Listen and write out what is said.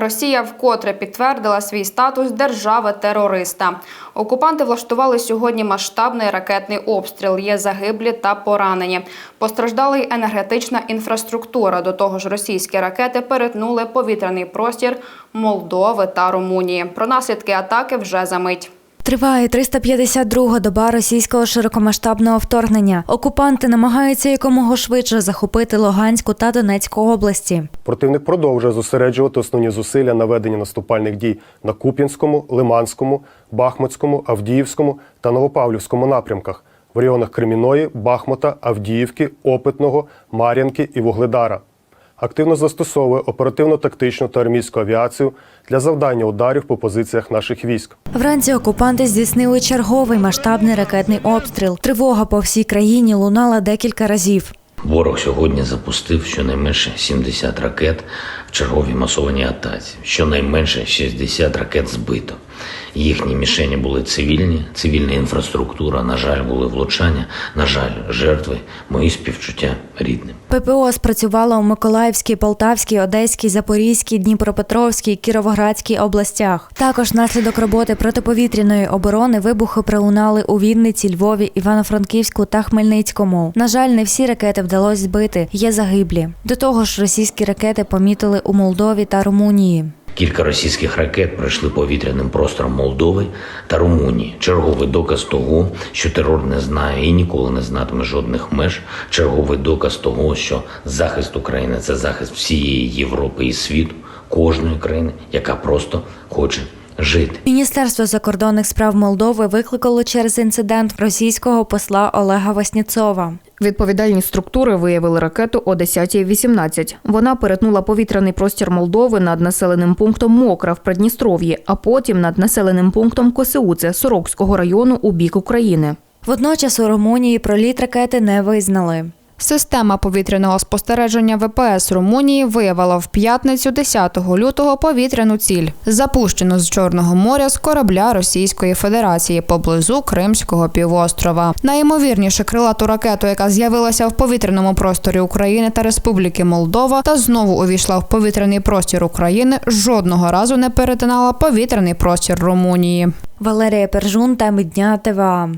Росія вкотре підтвердила свій статус держави-терориста. Окупанти влаштували сьогодні масштабний ракетний обстріл. Є загиблі та поранені. Постраждала й енергетична інфраструктура. До того ж, російські ракети перетнули повітряний простір Молдови та Румунії. Про наслідки атаки вже за мить. Триває 352-га доба російського широкомасштабного вторгнення. Окупанти намагаються якомога швидше захопити Луганську та Донецьку області. Противник продовжує зосереджувати основні зусилля на веденні наступальних дій на Куп'янському, Лиманському, Бахмутському, Авдіївському та Новопавлівському напрямках в районах Креміної, Бахмута, Авдіївки, Опитного, Мар'янки і Вугледара. Активно застосовує оперативно-тактичну та армійську авіацію для завдання ударів по позиціях наших військ. Вранці окупанти здійснили черговий масштабний ракетний обстріл. Тривога по всій країні лунала декілька разів. Ворог сьогодні запустив щонайменше 70 ракет в черговій масованій атаці. Щонайменше 60 ракет збито. Їхні мішені були цивільні, цивільна інфраструктура. На жаль, були влучання. На жаль, жертви. Мої співчуття рідним. ППО спрацювало у Миколаївській, Полтавській, Одеській, Запорізькій, Дніпропетровській, Кіровоградській областях. Також внаслідок роботи протиповітряної оборони вибухи пролунали у Вінниці, Львові, Івано-Франківську та Хмельницькому. На жаль, не всі ракети вдалося збити. Є загиблі. До того ж, російські ракети помітили у Молдові та Румунії. Кілька російських ракет пройшли повітряним простором Молдови та Румунії. Черговий доказ того, що терор не знає і ніколи не знатиме жодних меж. Черговий доказ того, що захист України це захист всієї Європи і світу, кожної країни, яка просто хоче жити. Міністерство закордонних справ Молдови викликало через інцидент російського посла Олега Васніцова. Відповідальні структури виявили ракету о 10.18. Вона перетнула повітряний простір Молдови над населеним пунктом Мокра в Придністров'ї, а потім над населеним пунктом Косеуце Сорокського району у бік України. Водночас у Румунії проліт ракети не визнали. Система повітряного спостереження ВПС Румунії виявила в п'ятницю 10 лютого повітряну ціль, запущену з Чорного моря з корабля Російської Федерації поблизу Кримського півострова. Найімовірніше крилату ракету, яка з'явилася в повітряному просторі України та Республіки Молдова, та знову увійшла в повітряний простір України, жодного разу не перетинала повітряний простір Румунії. Валерія Пержун та Дня ТВА.